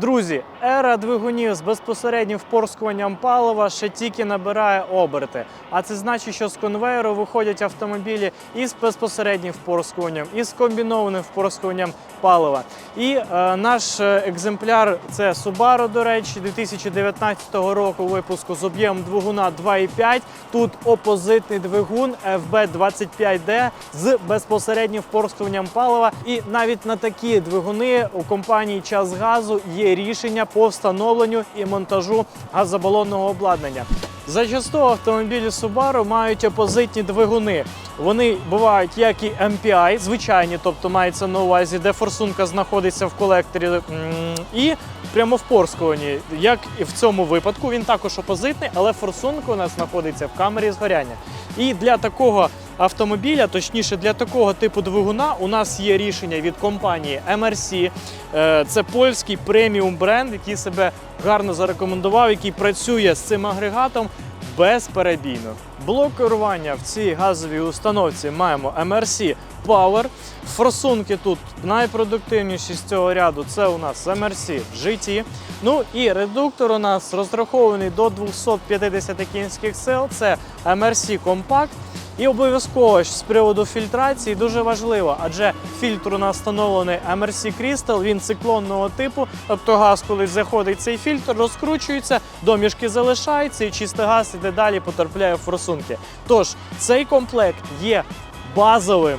Друзі, ера двигунів з безпосереднім впорскуванням палива ще тільки набирає оберти. А це значить, що з конвейеру виходять автомобілі із безпосереднім впорскуванням, і з комбінованим впорскуванням палива. І е, наш е, екземпляр це Subaru, до речі, 2019 року випуску з об'ємом двигуна 2,5. Тут опозитний двигун FB25D з безпосереднім впорскуванням палива. І навіть на такі двигуни у компанії Час газу є рішення по встановленню і монтажу газобалонного обладнання. Зачасту автомобілі Subaru мають опозитні двигуни. Вони бувають як і MPI, звичайні, тобто мається на увазі, де форсунка знаходиться в колекторі, і прямовпорскувані. Як і в цьому випадку, він також опозитний, але форсунка у нас знаходиться в камері згоряння. І для такого автомобіля, точніше для такого типу двигуна, у нас є рішення від компанії MRC. Е, Це польський преміум бренд, який себе гарно зарекомендував, який працює з цим агрегатом безперебійно. Блок керування в цій газовій установці маємо MRC Power. Форсунки тут найпродуктивніші з цього ряду це у нас MRC GT. Ну і редуктор у нас розрахований до 250 кінських сил. Це MRC Compact. І обов'язково з приводу фільтрації дуже важливо, адже фільтр у нас встановлений MRC Crystal, він циклонного типу, тобто газ, коли заходить цей фільтр, розкручується, домішки залишаються і чистий газ іде далі, потрапляє в форсунки. Тож цей комплект є базовим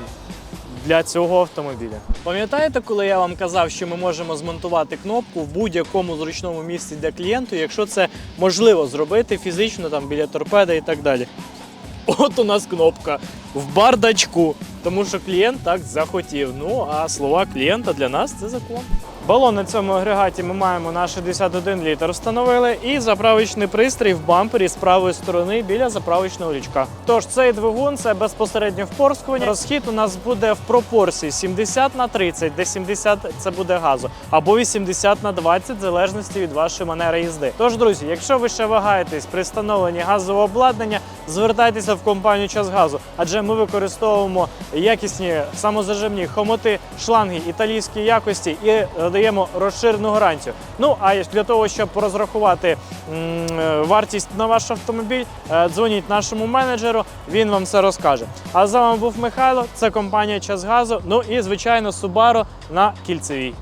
для цього автомобіля. Пам'ятаєте, коли я вам казав, що ми можемо змонтувати кнопку в будь-якому зручному місці для клієнту, якщо це можливо зробити фізично там біля торпеда і так далі. От у нас кнопка в бардачку, тому що клієнт так захотів. Ну а слова клієнта для нас це закон. Балон на цьому агрегаті ми маємо на 61 літр встановили і заправочний пристрій в бампері з правої сторони біля заправочного лючка. Тож цей двигун це безпосередньо впорскування. Розхід у нас буде в пропорції 70 на 30, де 70 це буде газу, або 80 на 20, в залежності від вашої манери їзди. Тож, друзі, якщо ви ще вагаєтесь при встановленні газового обладнання, звертайтеся в компанію Час газу, адже ми використовуємо якісні самозажимні хомоти, шланги італійської якості і даємо розширену гарантію. Ну а для того, щоб розрахувати вартість на ваш автомобіль, е, дзвоніть нашому менеджеру, він вам все розкаже. А з вами був Михайло, це компанія Час газу. Ну і звичайно Subaru на кільцевій.